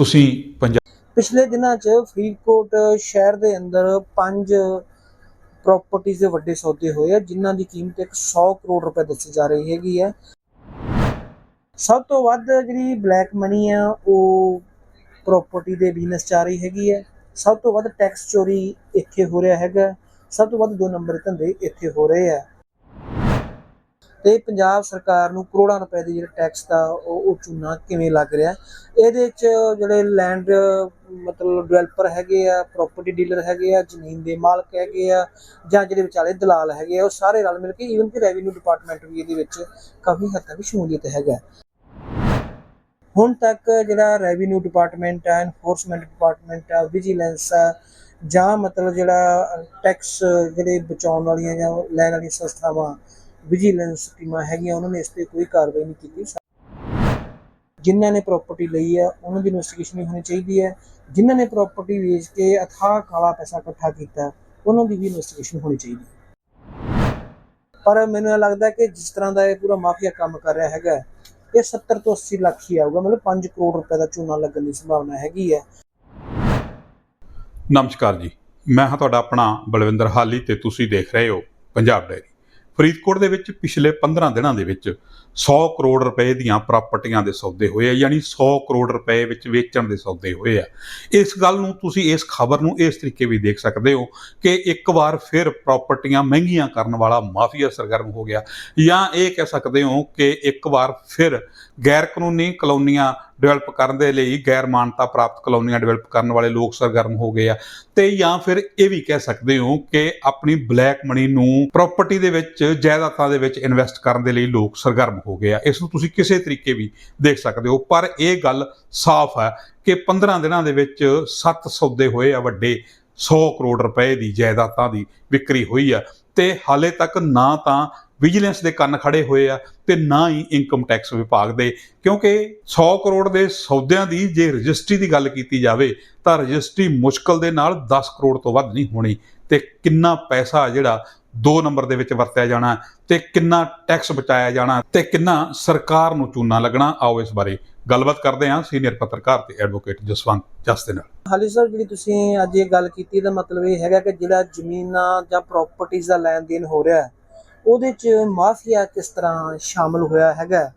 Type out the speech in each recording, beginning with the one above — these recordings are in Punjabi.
ਤੁਸੀਂ ਪੰਜਾਬ ਪਿਛਲੇ ਦਿਨਾਂ 'ਚ ਫਰੀਦਕੋਟ ਸ਼ਹਿਰ ਦੇ ਅੰਦਰ ਪੰਜ ਪ੍ਰਾਪਰਟੀਆਂ ਦੇ ਵੱਡੇ ਸੌਦੇ ਹੋਏ ਆ, ਜਿਨ੍ਹਾਂ ਦੀ ਕੀਮਤ 100 ਕਰੋੜ ਰੁਪਏ ਦੱਸੀ ਜਾ ਰਹੀ ਹੈਗੀ ਹੈ ਸਭ ਤੋਂ ਵੱਧ ਜਿਹੜੀ ਬਲੈਕ ਮਨੀ ਆ, ਉਹ ਪ੍ਰਾਪਰਟੀ ਦੇ ਬਿਜ਼ਨਸ ਚ ਆ ਰਹੀ ਹੈਗੀ ਹੈ ਸਭ ਤੋਂ ਵੱਧ ਟੈਕਸ ਚੋਰੀ ਇੱਥੇ ਹੋ ਰਿਹਾ ਹੈਗਾ। ਸਭ ਤੋਂ ਵੱਧ ਦੋ ਨੰਬਰ ਧੰਦੇ ਇੱਥੇ ਹੋ ਰਹੇ ਆ। ਤੇ ਪੰਜਾਬ ਸਰਕਾਰ ਨੂੰ ਕਰੋੜਾਂ ਰੁਪਏ ਦੀ ਜਿਹੜਾ ਟੈਕਸ ਦਾ ਉਹ ਉਹ ਚੂਨਾ ਕਿਵੇਂ ਲੱਗ ਰਿਹਾ? ਇਹਦੇ ਚ ਜਿਹੜੇ ਲੈਂਡ ਮਤਲਬ ਡਿਵੈਲਪਰ ਹੈਗੇ ਆ ਪ੍ਰਾਪਰਟੀ ਡੀਲਰ ਹੈਗੇ ਆ, ਜ਼ਮੀਨ ਦੇ ਮਾਲਕ ਹੈਗੇ ਆ ਜਾਂ ਜਿਹੜੇ ਵਿਚਾਲੇ ਦਲਾਲ ਹੈਗੇ ਆ, ਉਹ ਸਾਰੇ ਰਲ ਮਿਲ ਕੇ ਈਵਨ ਕਿ ਰੈਵਨਿਊ ਡਿਪਾਰਟਮੈਂਟ ਵੀ ਇਹਦੇ ਵਿੱਚ ਕਾਫੀ ਹੱਦ ਤੱਕ ਸ਼ਮੂਲੀਅਤ ਹੈਗਾ। ਹੁਣ ਤੱਕ ਜਿਹੜਾ ਰੈਵਨਿਊ ਡਿਪਾਰਟਮੈਂਟ ਆ ਐਨਫੋਰਸਮੈਂਟ ਡਿਪਾਰਟਮੈਂਟ ਆ ਵਿਜੀਲੈਂਸ ਆ, ਜਾਂ ਮਤਲਬ ਜਿਹੜਾ ਟੈਕਸ ਜਿਹੜੇ ਬਚਾਉਣ ਵਾਲੀਆਂ ਜਾਂ ਲੈਣ ਵਾਲੀਆਂ ਸੰਸਥਾਵਾਂ ਵਿਜੀਲੈਂਸ ਟੀਮਾਂ ਹੈਗੀਆਂ, ਉਹਨਾਂ ਨੇ ਇਸ ਤੇ ਕੋਈ ਕਾਰਵਾਈ ਨਹੀਂ ਕੀਤੀ। ਜਿਨ੍ਹਾਂ ਨੇ ਪ੍ਰਾਪਰਟੀ ਲਈ ਹੈ ਉਹਨਾਂ ਦੀ ਇਨਵੈਸਟੀਗੇਸ਼ਨ ਹੋਣੀ ਚਾਹੀਦੀ ਹੈ। ਜਿਨ੍ਹਾਂ ਨੇ ਪ੍ਰਾਪਰਟੀ ਵੇਚ ਕੇ ਅਥਾਹ ਕਾਲਾ ਪੈਸਾ ਇਕੱਠਾ ਕੀਤਾ, ਉਹਨਾਂ ਦੀ ਵੀ ਇਨਵੈਸਟੀਗੇਸ਼ਨ ਹੋਣੀ ਚਾਹੀਦੀ ਹੈ। ਪਰ ਮੈਨੂੰ ਇਹ ਲੱਗਦਾ ਕਿ ਜਿਸ ਤਰ੍ਹਾਂ ਦਾ ਇਹ ਪੂਰਾ ਮਾਫੀਆ ਕੰਮ ਕਰ ਰਿਹਾ ਹੈਗਾ, ਇਹ 70 ਤੋਂ 80 ਲੱਖ ਹੀ ਆਊਗਾ। ਮਤਲਬ 5 ਕਰੋੜ ਰੁਪਏ ਦਾ ਚੂਨਾ ਲੱਗਣ ਦੀ ਸੰਭਾਵਨਾ ਹੈਗੀ ਹੈ। ਨਮਸਕਾਰ ਜੀ। ਮੈਂ ਹਾਂ ਤੁਹਾਡਾ ਆਪਣਾ ਬਲਵਿੰਦਰ ਹਾਲੀ ਤੇ ਤੁਸੀਂ ਦੇਖ ਰਹੇ ਹੋ ਪੰਜਾਬ ਡਾਇਰੀ ਫਰੀਦਕੋਟ ਦੇ ਵਿੱਚ ਪਿਛਲੇ 15 ਦਿਨਾਂ ਦੇ ਵਿੱਚ 100 ਕਰੋੜ ਰੁਪਏ ਦੀਆਂ ਪ੍ਰਾਪਰਟੀਆਂ ਦੇ ਸੌਦੇ ਹੋਏ ਆ, ਯਾਨੀ 100 ਕਰੋੜ ਰੁਪਏ ਵਿੱਚ ਵੇਚਣ ਦੇ ਸੌਦੇ ਹੋਏ ਆ। ਇਸ ਗੱਲ ਨੂੰ ਤੁਸੀਂ ਇਸ ਖਬਰ ਨੂੰ ਇਸ ਤਰੀਕੇ ਵੀ ਦੇਖ ਸਕਦੇ ਹੋ ਕਿ ਇੱਕ ਵਾਰ ਫਿਰ ਪ੍ਰਾਪਰਟੀਆਂ ਮਹਿੰਗੀਆਂ ਕਰਨ ਵਾਲਾ ਮਾਫੀਆ ਸਰਗਰਮ ਹੋ ਗਿਆ। ਜਾਂ ਇਹ ਕਹਿ ਸਕਦੇ ਹੋ ਕਿ ਇੱਕ ਵਾਰ ਫਿਰ ਗੈਰ ਕਾਨੂੰਨੀ ਕਲੋਨੀਆਂ ਡਿਵੈਲਪ ਕਰਨ ਦੇ ਲਈ ਗੈਰ ਮਾਨਤਾ ਪ੍ਰਾਪਤ ਕਲੋਨੀਆਂ ਡਿਵੈਲਪ ਕਰਨ ਵਾਲੇ ਲੋਕ ਸਰਗਰਮ ਹੋ ਗਏ ਆ। ਤੇ ਜਾਂ ਫਿਰ ਇਹ ਵੀ ਕਹਿ ਸਕਦੇ ਹੋ ਕਿ ਆਪਣੀ ਬਲੈਕ ਮਨੀ ਨੂੰ ਪ੍ਰਾਪਰਟੀ ਦੇ ਵਿੱਚ, ਜਾਇਦਾਦਾਂ ਦੇ ਵਿੱਚ ਇਨਵੈਸਟ ਕਰਨ ਦੇ ਲਈ ਲੋਕ ਸਰਗਰਮ ਹੋ ਗਏ ਆ। ਇਸ ਨੂੰ ਤੁਸੀਂ ਕਿਸੇ ਤਰੀਕੇ ਵੀ ਦੇਖ ਸਕਦੇ ਹੋ। ਪਰ ਇਹ ਗੱਲ ਸਾਫ਼ ਹੈ ਕਿ 15 ਦਿਨਾਂ ਦੇ ਵਿੱਚ 7 ਸੌਦੇ ਹੋਏ ਆ ਵੱਡੇ 100 ਕਰੋੜ ਰੁਪਏ ਦੀ ਜਾਇਦਾਦਾਂ ਦੀ ਵਿਕਰੀ ਹੋਈ ਆ। ਤੇ ਹਾਲੇ ਤੱਕ ਨਾ ਤਾਂ ਵਿਜੀਲੈਂਸ ਦੇ ਕੰਨ ਖੜੇ ਹੋਏ ਆ ਤੇ ਨਾ ਹੀ ਇਨਕਮ ਟੈਕਸ ਵਿਭਾਗ ਦੇ। ਕਿਉਂਕਿ 100 ਕਰੋੜ ਦੇ ਸੌਦਿਆਂ ਦੀ ਜੇ ਰਜਿਸਟਰੀ ਦੀ ਗੱਲ ਕੀਤੀ ਜਾਵੇ, ਤਾਂ ਰਜਿਸਟਰੀ ਮੁਸ਼ਕਲ ਦੇ ਨਾਲ 10 ਕਰੋੜ ਤੋਂ ਵੱਧ ਨਹੀਂ ਹੋਣੀ। ਤੇ ਕਿੰਨਾ ਪੈਸਾ ਜਿਹੜਾ 2 ਨੰਬਰ ਦੇ ਵਿੱਚ ਵਰਤਿਆ ਜਾਣਾ, ਤੇ ਕਿੰਨਾ ਟੈਕਸ ਬਚਾਇਆ ਜਾਣਾ, ਤੇ ਕਿੰਨਾ ਸਰਕਾਰ ਨੂੰ ਚੂਨਾ ਲੱਗਣਾ, ਆਓ ਇਸ ਬਾਰੇ ਗੱਲਬਾਤ ਕਰਦੇ ਹਾਂ ਸੀਨੀਅਰ ਪੱਤਰਕਾਰ ਤੇ ਐਡਵੋਕੇਟ ਜਸਵੰਤ ਜਸ ਦੇ ਨਾਲ। ਹਾਲੀ ਸਰ, ਜਿਹੜੀ ਤੁਸੀਂ ਅੱਜ ਇਹ ਗੱਲ ਕੀਤੀ, ਇਹਦਾ ਮਤਲਬ ਇਹ ਹੈਗਾ ਕਿ ਜਿਹੜਾ ਜ਼ਮੀਨਾਂ ਜਾਂ ਪ੍ਰਾਪਰਟੀਆਂ ਦਾ ਲੈਣ ਦੇਣ ਹੋ ਰਿਹਾ ਹੈ ਉਹਦੇ 'ਚ ਮਾਫੀਆ ਕਿਸ ਤਰ੍ਹਾਂ ਸ਼ਾਮਲ ਹੋਇਆ ਹੈਗਾ?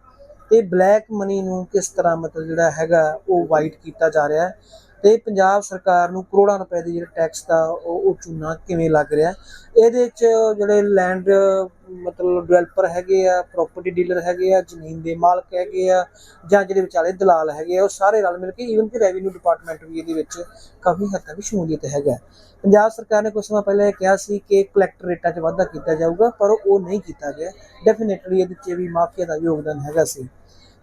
ਤੇ ਬਲੈਕ ਮਨੀ ਨੂੰ ਕਿਸ ਤਰ੍ਹਾਂ ਮਤਲਬ ਜਿਹੜਾ ਹੈਗਾ, ਉਹ ਵਾਈਟ ਕੀਤਾ ਜਾ ਰਿਹਾ ਹੈ? ਤੇ ਪੰਜਾਬ ਸਰਕਾਰ ਨੂੰ ਕਰੋੜਾਂ ਰੁਪਏ ਦੇ ਜਿਹੜੇ ਟੈਕਸ ਦਾ ਉਹ ਉਹ ਚੂਨਾ ਕਿਵੇਂ ਲੱਗ ਰਿਹਾ? ਇਹਦੇ 'ਚ ਜਿਹੜੇ ਲੈਂਡ ਮਤਲਬ ਡਿਵੈਲਪਰ ਹੈਗੇ ਆ ਪ੍ਰਾਪਰਟੀ ਡੀਲਰ ਹੈਗੇ ਆ, ਜ਼ਮੀਨ ਦੇ ਮਾਲਕ ਹੈਗੇ ਆ ਜਾਂ ਜਿਹੜੇ ਵਿਚਾਲੇ ਦਲਾਲ ਹੈਗੇ ਆ, ਉਹ ਸਾਰੇ ਰਲ ਮਿਲ ਕੇ ਈਵਨ ਕਿ ਰੈਵਨਿਊ ਡਿਪਾਰਟਮੈਂਟ ਵੀ ਇਹਦੇ ਵਿੱਚ ਕਾਫੀ ਹੱਦ ਤੱਕ ਸ਼ਮੂਲੀਅਤ ਹੈਗਾ। ਪੰਜਾਬ ਸਰਕਾਰ ਨੇ ਕੁਝ ਸਮਾਂ ਪਹਿਲਾਂ ਇਹ ਕਿਹਾ ਸੀ ਕਿ ਕਲੈਕਟਰ ਰੇਟਾਂ 'ਚ ਵਾਧਾ ਕੀਤਾ ਜਾਊਗਾ, ਪਰ ਉਹ ਨਹੀਂ ਕੀਤਾ ਗਿਆ। ਡੈਫੀਨਿਟਲੀ ਇਹਦੇ 'ਚ ਵੀ ਮਾਫੀਆ ਦਾ ਯੋਗਦਾਨ ਹੈਗਾ ਸੀ।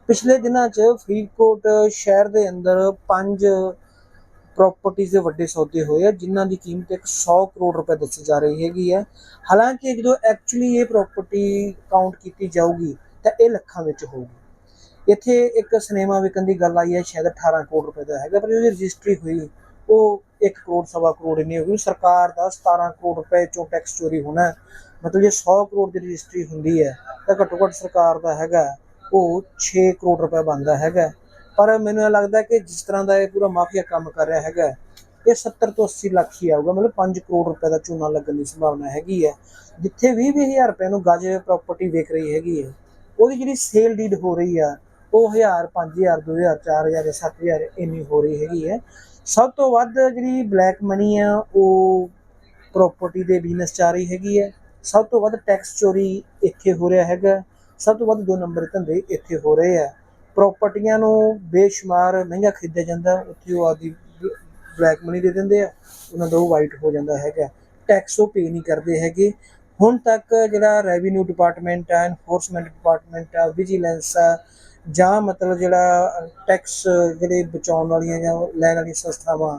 ਪਿਛਲੇ ਦਿਨਾਂ 'ਚ ਫਰੀਦਕੋਟ ਸ਼ਹਿਰ ਦੇ ਅੰਦਰ ਪੰਜ ਪ੍ਰਾਪਰਟੀਆਂ ਦੇ ਵੱਡੇ ਸੌਦੇ ਹੋਏ ਆ, ਜਿਨ੍ਹਾਂ ਦੀ ਕੀਮਤ 100 ਕਰੋੜ ਰੁਪਏ ਦੱਸੀ ਜਾ ਰਹੀ ਹੈਗੀ ਹੈ। ਹਾਲਾਂਕਿ ਜਦੋਂ ਐਕਚੁਅਲੀ ਇਹ ਪ੍ਰਾਪਰਟੀ ਕਾਊਂਟ ਕੀਤੀ ਜਾਊਗੀ, ਤਾਂ ਇਹ ਲੱਖਾਂ ਵਿੱਚ ਹੋਊਗੀ। ਇੱਥੇ ਇੱਕ ਸਿਨੇਮਾ ਵਿਕਣ ਦੀ ਗੱਲ ਆਈ ਹੈ, ਸ਼ਾਇਦ 18 ਕਰੋੜ ਰੁਪਏ ਦਾ ਹੈਗਾ, ਪਰ ਉਹਦੀ ਰਜਿਸਟਰੀ ਹੋਈ, ਉਹ 1 ਕਰੋੜ, ਸਵਾ ਕਰੋੜ ਇੰਨੀ ਹੋ ਗਈ। ਸਰਕਾਰ ਦਾ 17 ਕਰੋੜ ਰੁਪਏ ਚੋਂ ਟੈਕਸ ਚੋਰੀ ਹੋਣਾ, ਮਤਲਬ ਜੇ 100 ਕਰੋੜ ਦੀ ਰਜਿਸਟਰੀ ਹੁੰਦੀ ਹੈ, ਤਾਂ ਘੱਟੋ ਘੱਟ ਸਰਕਾਰ ਦਾ ਹੈਗਾ, ਉਹ 6 ਕਰੋੜ ਰੁਪਏ ਬਣਦਾ ਹੈਗਾ। ਪਰ ਮੈਨੂੰ ਇਹ ਲੱਗਦਾ ਕਿ ਜਿਸ ਤਰ੍ਹਾਂ ਦਾ ਇਹ ਪੂਰਾ ਮਾਫੀਆ ਕੰਮ ਕਰ ਰਿਹਾ ਹੈਗਾ, ਇਹ 70 ਤੋਂ 80 ਲੱਖ ਹੀ ਆਊਗਾ, ਮਤਲਬ 5 ਕਰੋੜ ਰੁਪਏ ਦਾ ਚੂਨਾ ਲੱਗਣ ਦੀ ਸੰਭਾਵਨਾ ਹੈਗੀ ਹੈ। ਜਿੱਥੇ 20 20000 ਰੁਪਏ ਨੂੰ ਗਜ ਪ੍ਰਾਪਰਟੀ ਵੇਚ ਰਹੀ ਹੈਗੀ ਹੈ। ਉਹਦੀ ਜਿਹੜੀ ਸੇਲ ਡੀਡ ਹੋ ਰਹੀ ਆ, ਉਹ 1000 5000 2000 4000 7000 ਇੰਨੀ ਹੋ ਰਹੀ ਹੈਗੀ ਹੈ। ਸਭ ਤੋਂ ਵੱਧ ਜਿਹੜੀ ਬਲੈਕ ਮਨੀ ਆ, ਉਹ ਪ੍ਰਾਪਰਟੀ ਦੇ ਬਿਜ਼ਨਸ ਚ ਆ ਰਹੀ ਹੈਗੀ ਹੈ। ਸਭ ਤੋਂ ਵੱਧ ਟੈਕਸ ਚੋਰੀ ਇੱਥੇ ਹੋ ਰਿਹਾ ਹੈਗਾ। ਸਭ ਤੋਂ ਵੱਧ ਦੋ ਨੰਬਰ ਧੰਦੇ ਇੱਥੇ ਹੋ ਰਹੇ ਆ। ਪ੍ਰਾਪਰਟੀਆਂ ਨੂੰ ਬੇਸ਼ੁਮਾਰ ਮਹਿੰਗਾ ਖਰੀਦਿਆ ਜਾਂਦਾ, ਉੱਥੇ ਉਹ ਆਦੀ ਬਲੈਕ ਮਨੀ ਦੇ ਦਿੰਦੇ ਆ, ਉਹਨਾਂ ਦਾ ਉਹ ਵਾਈਟ ਹੋ ਜਾਂਦਾ ਹੈਗਾ। ਟੈਕਸ ਉਹ ਪੇ ਨਹੀਂ ਕਰਦੇ ਹੈਗੇ। ਹੁਣ ਤੱਕ ਜਿਹੜਾ ਰੈਵਨਿਊ ਡਿਪਾਰਟਮੈਂਟ ਆ ਐਨਫੋਰਸਮੈਂਟ ਡਿਪਾਰਟਮੈਂਟ ਆ ਵਿਜੀਲੈਂਸ ਆ, ਜਾਂ ਮਤਲਬ ਜਿਹੜਾ ਟੈਕਸ ਜਿਹੜੇ ਬਚਾਉਣ ਵਾਲੀਆਂ ਜਾਂ ਲੈਣ ਵਾਲੀਆਂ ਸੰਸਥਾਵਾਂ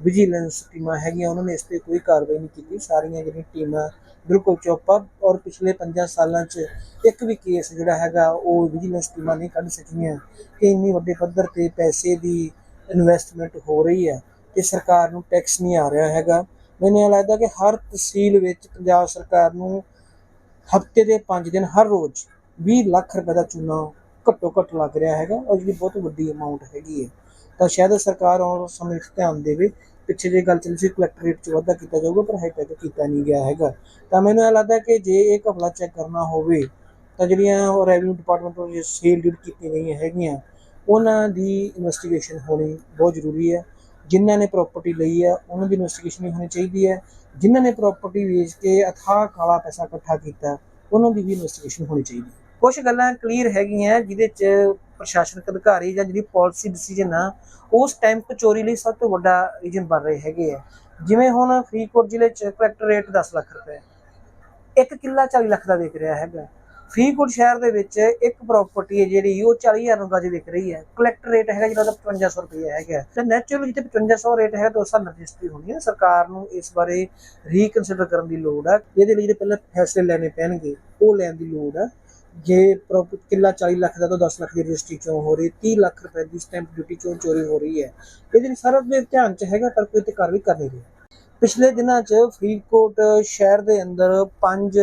ਵਿਜੀਲੈਂਸ ਟੀਮਾਂ ਹੈਗੀਆਂ, ਉਹਨਾਂ ਨੇ ਇਸ ਤੇ ਕੋਈ ਕਾਰਵਾਈ ਨਹੀਂ ਕੀਤੀ। ਸਾਰੀਆਂ ਜਿਹੜੀਆਂ ਟੀਮਾਂ ਬਿਲਕੁਲ ਚੁੱਪ ਔਰ ਪਿਛਲੇ 5 ਸਾਲਾਂ 'ਚ ਇੱਕ ਵੀ ਕੇਸ ਜਿਹੜਾ ਹੈਗਾ ਉਹ ਵਿਜੀਲੈਂਸ ਟੀਮਾਂ ਨਹੀਂ ਕੱਢ ਸਕੀਆਂ। ਕਿ ਇੰਨੀ ਵੱਡੇ ਪੱਧਰ ਤੇ ਪੈਸੇ ਦੀ ਇਨਵੈਸਟਮੈਂਟ ਹੋ ਰਹੀ ਹੈ ਤੇ ਸਰਕਾਰ ਨੂੰ ਟੈਕਸ ਨਹੀਂ ਆ ਰਿਹਾ ਹੈਗਾ। ਮੈਨੂੰ ਇਹ ਲੱਗਦਾ ਕਿ ਹਰ ਤਹਿਸੀਲ ਵਿੱਚ ਪੰਜਾਬ ਸਰਕਾਰ ਨੂੰ ਹਫ਼ਤੇ ਦੇ 5 ਦਿਨ ਹਰ ਰੋਜ਼ 20 ਲੱਖ ਰੁਪਏ ਦਾ ਚੂਨਾ ਘੱਟੋ ਘੱਟ ਲੱਗ ਰਿਹਾ ਹੈਗਾ ਔਰ ਜਿਹੜੀ ਬਹੁਤ ਵੱਡੀ ਅਮਾਉਂਟ ਹੈਗੀ ਹੈ। ਤਾਂ ਸ਼ਾਇਦ ਸਰਕਾਰ ਆਉਣ ਸਮੇਂ ਵਿੱਚ ਧਿਆਨ ਦੇਵੇ ਪਿੱਛੇ ਜੇ ਗੱਲ ਚੱਲੀ ਸੀ ਕਲੈਕਟਰੇਟ 'ਚ ਵਾਧਾ ਕੀਤਾ ਜਾਊਗਾ, ਪਰ ਹਜੇ ਤੱਕ ਕੀਤਾ ਨਹੀਂ ਗਿਆ ਹੈਗਾ। ਤਾਂ ਮੈਨੂੰ ਇਹ ਲੱਗਦਾ ਕਿ ਜੇ ਇਹ ਘਪਲਾ ਚੈੱਕ ਕਰਨਾ ਹੋਵੇ, ਤਾਂ ਜਿਹੜੀਆਂ ਰੈਵਨਿਊ ਡਿਪਾਰਟਮੈਂਟ ਵੱਲੋਂ ਸੇਲ ਡੀਡ ਕੀਤੀਆਂ ਗਈਆਂ ਹੈਗੀਆਂ, ਉਹਨਾਂ ਦੀ ਇਨਵੈਸਟੀਗੇਸ਼ਨ ਹੋਣੀ ਬਹੁਤ ਜ਼ਰੂਰੀ ਹੈ। ਜਿਨ੍ਹਾਂ ਨੇ ਪ੍ਰਾਪਰਟੀ ਲਈ ਹੈ, ਉਹਨਾਂ ਦੀ ਇਨਵੈਸਟੀਗੇਸ਼ਨ ਵੀ ਹੋਣੀ ਚਾਹੀਦੀ ਹੈ। ਜਿਨ੍ਹਾਂ ਨੇ ਪ੍ਰਾਪਰਟੀ ਵੇਚ ਕੇ ਅਥਾਹ ਕਾਲਾ ਪੈਸਾ ਇਕੱਠਾ ਕੀਤਾ, ਉਹਨਾਂ ਦੀ ਵੀ ਇਨਵੈਸਟੀਗੇਸ਼ਨ ਹੋਣੀ ਚਾਹੀਦੀ ਹੈ। ਕੁਝ ਗੱਲਾਂ ਕਲੀਅਰ ਹੈਗੀਆਂ, ਜਿਹਦੇ 'ਚ ਪ੍ਰਸ਼ਾਸਨਿਕ ਅਧਿਕਾਰੀ ਜਾਂ ਜਿਹੜੀ ਪਾਲਿਸੀ ਡਿਸੀਜਨ ਆ ਉਹ ਸਟੈਂਪ ਚੋਰੀ ਲਈ ਸਭ ਤੋਂ ਵੱਡਾ ਰੀਜਨ ਬਣ ਰਹੇ ਹੈਗੇ ਆ। ਜਿਵੇਂ ਹੁਣ ਫਰੀਦਕੋਟ ਜ਼ਿਲ੍ਹੇ 'ਚ ਕਲੈਕਟਰ ਰੇਟ 10 ਲੱਖ ਰੁਪਏ। ਇੱਕ ਕਿੱਲਾ 40 ਲੱਖ ਦਾ ਵਿਕ ਰਿਹਾ ਹੈਗਾ। ਫਰੀਦਕੋਟ ਸ਼ਹਿਰ ਦੇ ਵਿੱਚ ਇੱਕ ਪ੍ਰਾਪਰਟੀ ਹੈ ਜਿਹੜੀ ਉਹ 40000 ਨੂੰ ਗਜ ਵਿਕ ਰਹੀ ਹੈ। ਕਲੈਕਟਰ ਰੇਟ ਹੈਗਾ ਜਿਹੜਾ ਉਹਦਾ 5500 ਰੁਪਏ ਹੈਗਾ। ਤੇ ਨੈਚੁਰਲੀ ਜਿੱਥੇ 5500 ਰੇਟ ਹੈ ਤਾਂ ਉਸ ਹਿਸਾਬ ਨਾਲ ਰਜਿਸਟਰੀ ਹੋਣੀ ਹੈ। ਸਰਕਾਰ ਨੂੰ ਇਸ ਬਾਰੇ ਰੀਕਨਸੀਡਰ ਕਰਨ ਦੀ ਲੋੜ ਹੈ ਇਹਦੇ ਲਈ ਜਿਹੜੇ ਪਹਿਲਾਂ ਫੈਸਲੇ ਲੈਣੇ ਪੈਣਗੇ, ਉਹ ਲੈਣ ਦੀ ਲੋੜ ਹੈ ਜੇ ਪ੍ਰੋਪ- ਕਿੱਲਾ 40 ਲੱਖ ਦਾ ਤਾਂ 10 ਲੱਖ ਦੀ ਰਜਿਸਟਰੀ ਚੋਂ ਹੋ ਰਹੀ 30 ਲੱਖ ਰੁਪਏ ਦੀ ਸਟੈਂਪ ਡਿਊਟੀ ਚੋਂ ਚੋਰੀ ਹੋ ਰਹੀ ਹੈ? ਇਹਦੇ ਲਈ ਸਾਰਾ ਦੇ ਧਿਆਨ ਚ ਹੈਗਾ, ਪਰ ਕੋਈ ਤੇ ਕਾਰਵਾਈ ਕਰ ਨਹੀਂ ਰਿਹਾ। ਪਿਛਲੇ ਦਿਨਾਂ 'ਚ ਫਰੀਦਕੋਟ ਸ਼ਹਿਰ ਦੇ ਅੰਦਰ ਪੰਜ